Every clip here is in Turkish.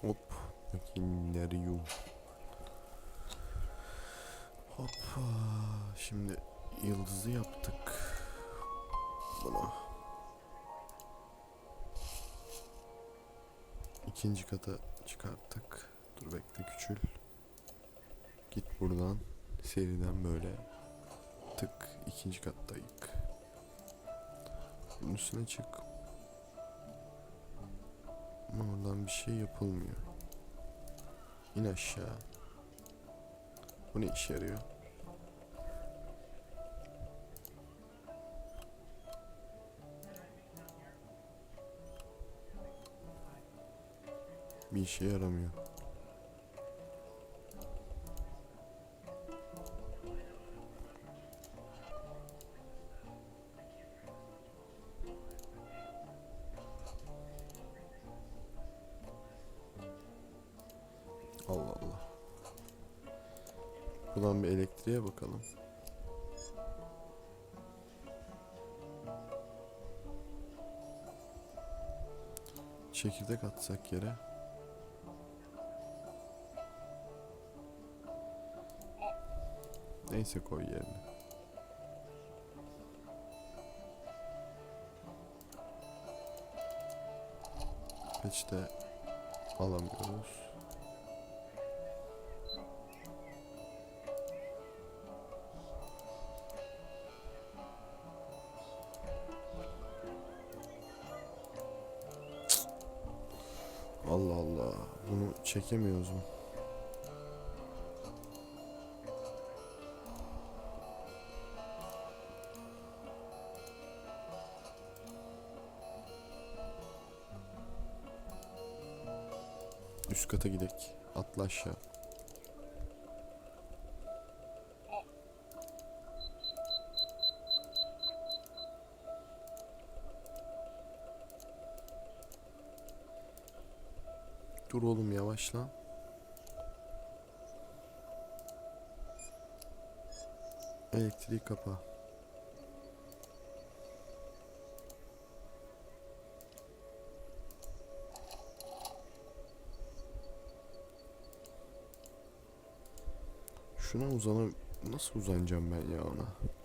Hop. Makinerium. Hoppa. Şimdi yıldızı yaptık. Bunu. İkinci kata çıkarttık. Dur bekle küçül. Git buradan. Seriden böyle. Tık. ikinci kattayık. Bunun üstüne çık. Ama oradan bir şey yapılmıyor. İn aşağı. Bu ne işe yarıyor? Bir işe yaramıyor. Bakalım. Çekirdek atsak yere. Neyse koy yerine. Hiç alamıyoruz. Allah Allah. Bunu çekemiyoruz mu? Üst kata gidek. Atla aşağı. Dur oğlum yavaş lan. Elektriği kapa. Şuna uzana nasıl uzanacağım ben ya ona?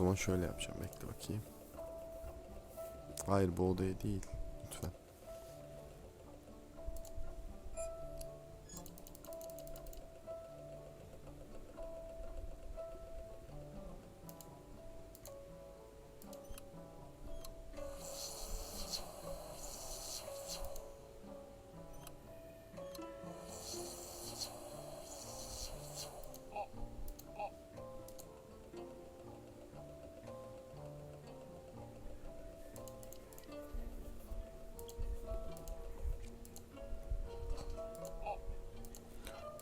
Zaman şöyle yapacağım. Bekle bakayım. Hayır bu odaya değil. Lütfen.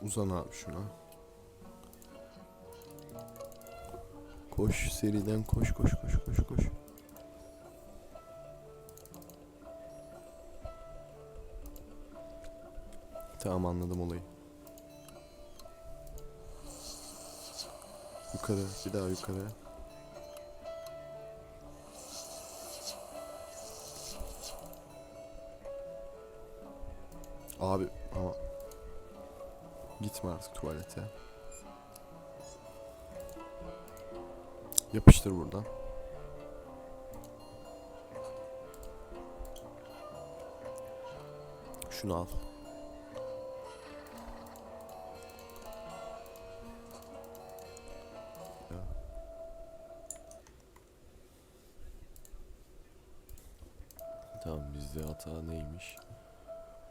Uzan abi şuna. Koş seriden koş koş koş koş koş. Tamam anladım olayı. Yukarı bir daha yukarı. Abi ama Gitme artık tuvalete. Yapıştır buradan. Şunu al. Tamam bizde hata neymiş?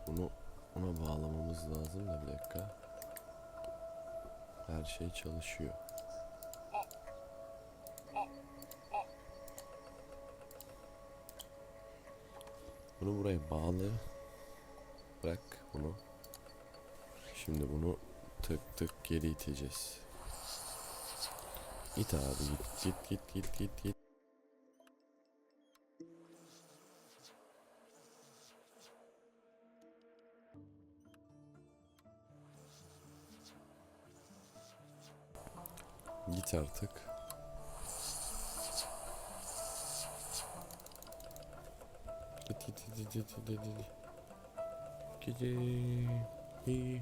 Bunu ona bağlamamız lazım da bir dakika. Her şey çalışıyor. Bunu buraya bağlı. Bırak bunu. Şimdi bunu tık tık geri iteceğiz. İt abi git git git git git git. Git artık. Git git git git git git git. Git.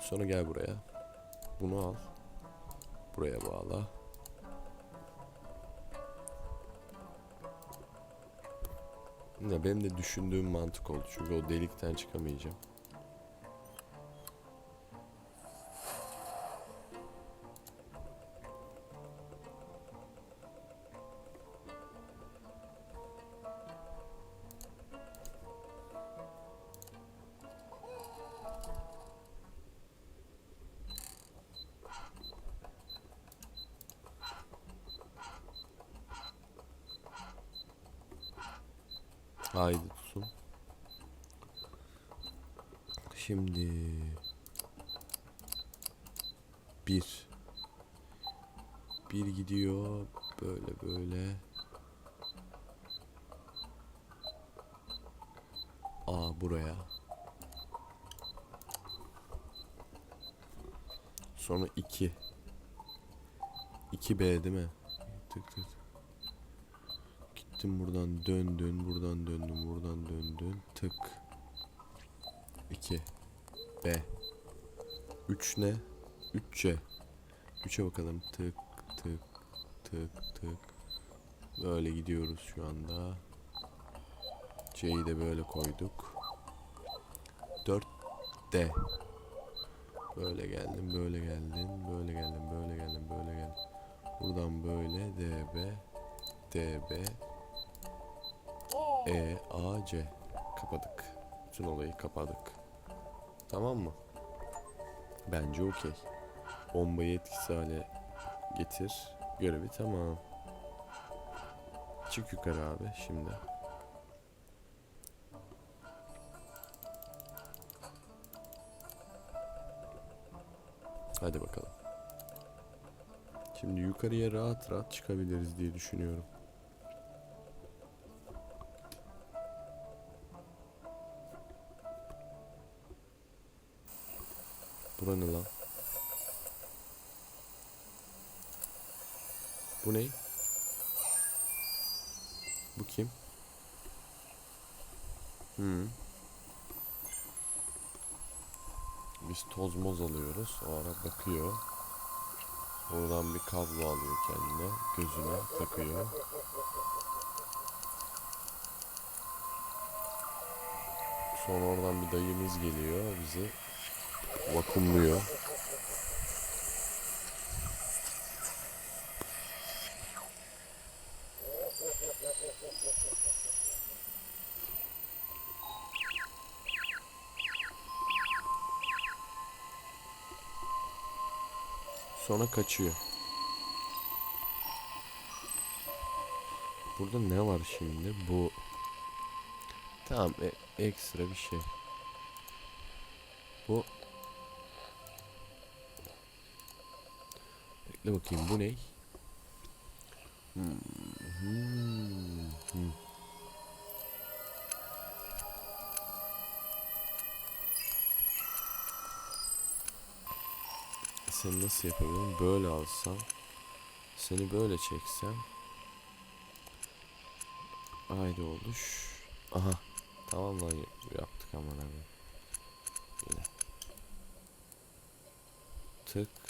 Sonra gel buraya. Bunu al. Buraya bağla. Ya benim de düşündüğüm mantık oldu çünkü o delikten çıkamayacağım. Haydi tutun. Şimdi bir bir gidiyor böyle böyle. A buraya. Sonra 2. 2B değil mi? Tık tık. Gittim buradan döndün, buradan döndüm, buradan döndün. Tık. 2. B. 3 ne? 3C. 3'e bakalım. Tık tık tık tık. Böyle gidiyoruz şu anda. C'yi de böyle koyduk. 4 D. Böyle geldim, böyle geldim, böyle geldim, böyle geldim, böyle geldim. Buradan böyle DB, DB, E, A, C. Kapadık. Bütün olayı kapadık. Tamam mı? Bence okey. Bombayı etkisiz hale getir. Görevi tamam. Çık yukarı abi şimdi. Hadi bakalım. Şimdi yukarıya rahat rahat çıkabiliriz diye düşünüyorum. Bura ne lan? Bu ne? Bu kim? Hmm. Biz toz moz alıyoruz. O ara bakıyor. Oradan bir kablo alıyor kendine. Gözüne takıyor. Sonra oradan bir dayımız geliyor. Bizi vakumluyor. Sonra kaçıyor. Burada ne var şimdi? Bu Tamam, e- ekstra bir şey. Bu Bekle bakayım bu ne? Hmm, hmm. Seni nasıl yapabilirim? Böyle alsam. Seni böyle çeksem. Haydi oluş. Aha. Tamam lan yaptık aman abi. Yine. Tık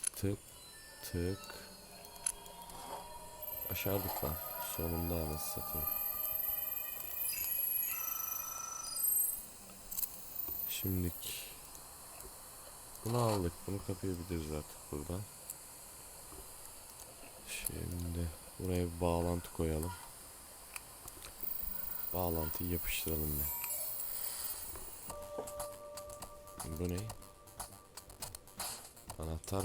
tık. Başardık lan. Sonunda anasını satayım. Şimdik. Bunu aldık. Bunu kapayabiliriz artık buradan. Şimdi buraya bir bağlantı koyalım. Bağlantıyı yapıştıralım bir. Bu ne? Anahtar.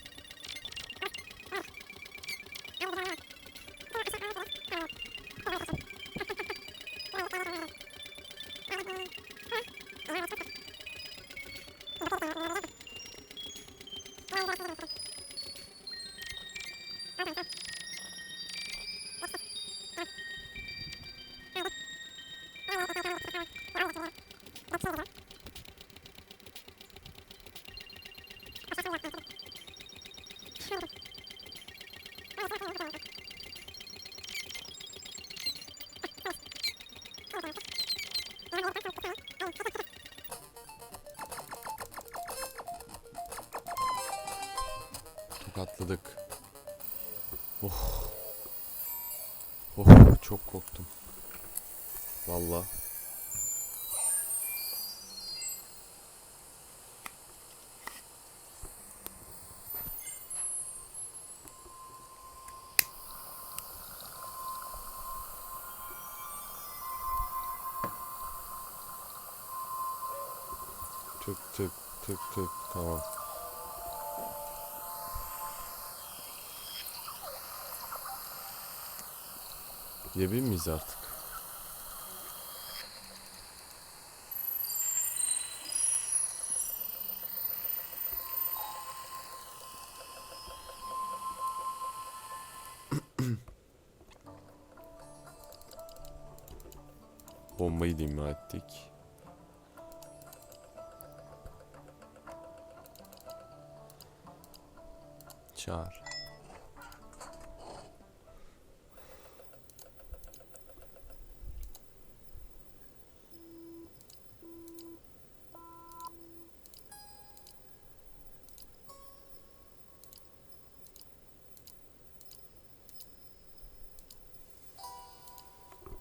Tokatladık. Oh. Oh çok korktum. Valla. Tık tık tık tık tamam. Yiyebilir miyiz artık? Bombayı imha ettik. Çağır.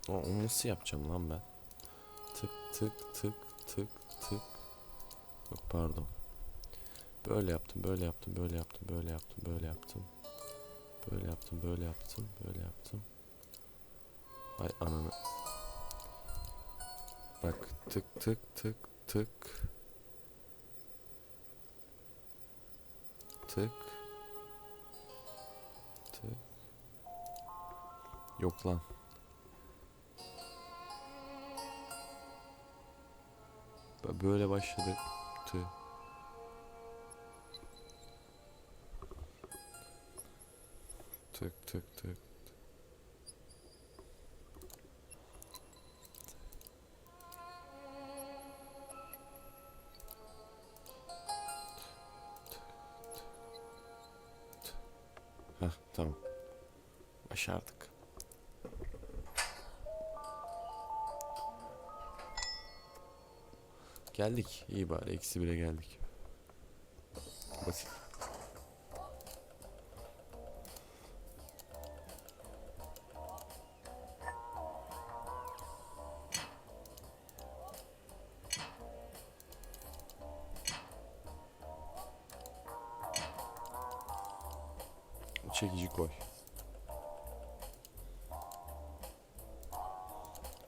Aa, onu nasıl yapacağım lan ben? Tık tık tık tık tık. Yok pardon. Böyle yaptım, böyle yaptım, böyle yaptım, böyle yaptım, böyle yaptım. Böyle yaptım, böyle yaptım, böyle yaptım. Ay ananı. Bak tık tık tık tık. Tık. Tık. Yok lan. Böyle başladı. Tı. Tık tık tık. Heh tamam. Başardık. Geldik. İyi bari. Eksi bire geldik. Basit. Çekici koy.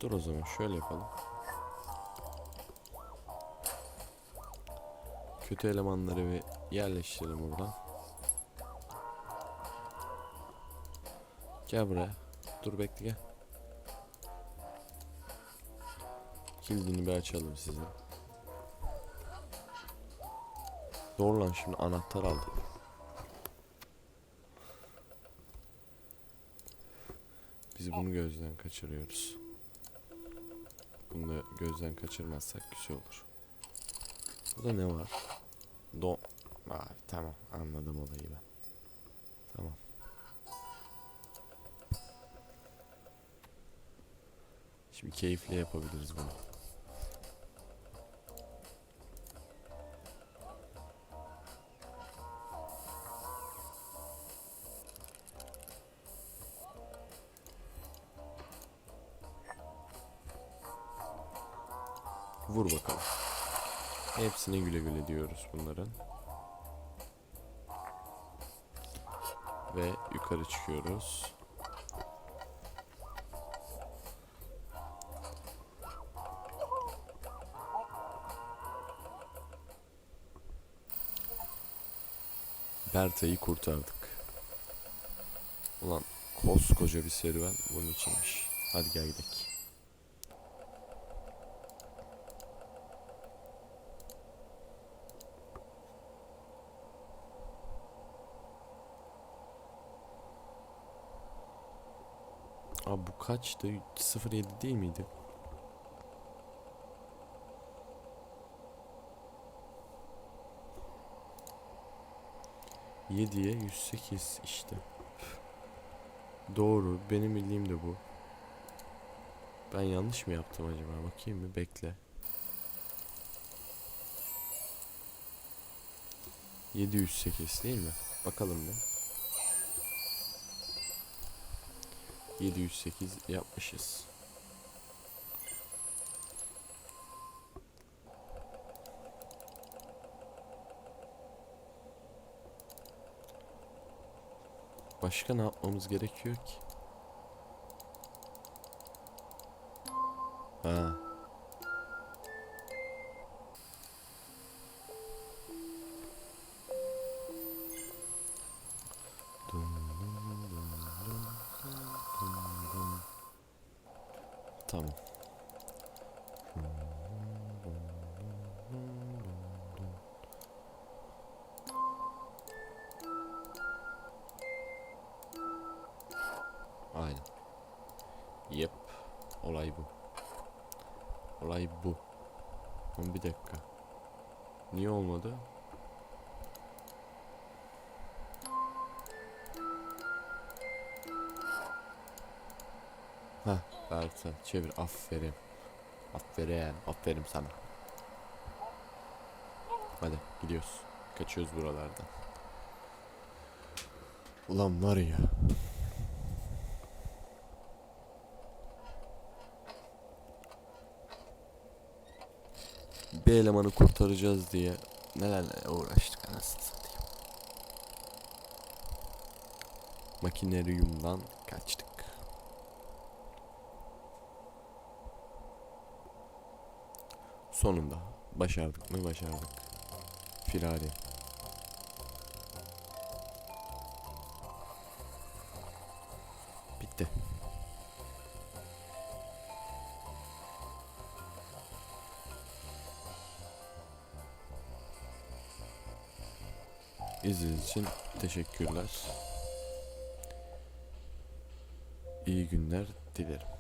Dur o zaman şöyle yapalım. Kötü elemanları bir yerleştirelim buradan. Gel buraya. Dur bekle gel. Kilidini bir açalım size. Doğru lan şimdi anahtar aldık. Biz bunu gözden kaçırıyoruz. Bunu da gözden kaçırmazsak güzel olur. Burada ne var? Do... Abi tamam anladım olayı ben. Tamam. Şimdi keyifle yapabiliriz bunu. Vur bakalım. Hepsine güle güle diyoruz bunların. Ve yukarı çıkıyoruz. Berta'yı kurtardık. Ulan koskoca bir serüven bunun içinmiş. Hadi gel gidelim. Abi bu kaçtı? 07 değil miydi? Yediye 108 işte. Doğru. Benim bildiğim de bu. Ben yanlış mı yaptım acaba? Bakayım mı? Bekle. 708 değil mi? Bakalım bir. 708 yapmışız. Başka ne yapmamız gerekiyor ki? Ha. Tamam. Aynen. Yep. Olay bu. Olay bu. Ama bir dakika. Niye olmadı? Heh, Bertan çevir. Aferin. Aferin. Aferin sana. Hadi gidiyoruz. Kaçıyoruz buralardan. Ulan var ya. Bir elemanı kurtaracağız diye nelerle uğraştık anasını satayım. Makineryumdan kaçtık. Sonunda başardık mı başardık. Firari. Bitti. İzlediğiniz için teşekkürler. İyi günler dilerim.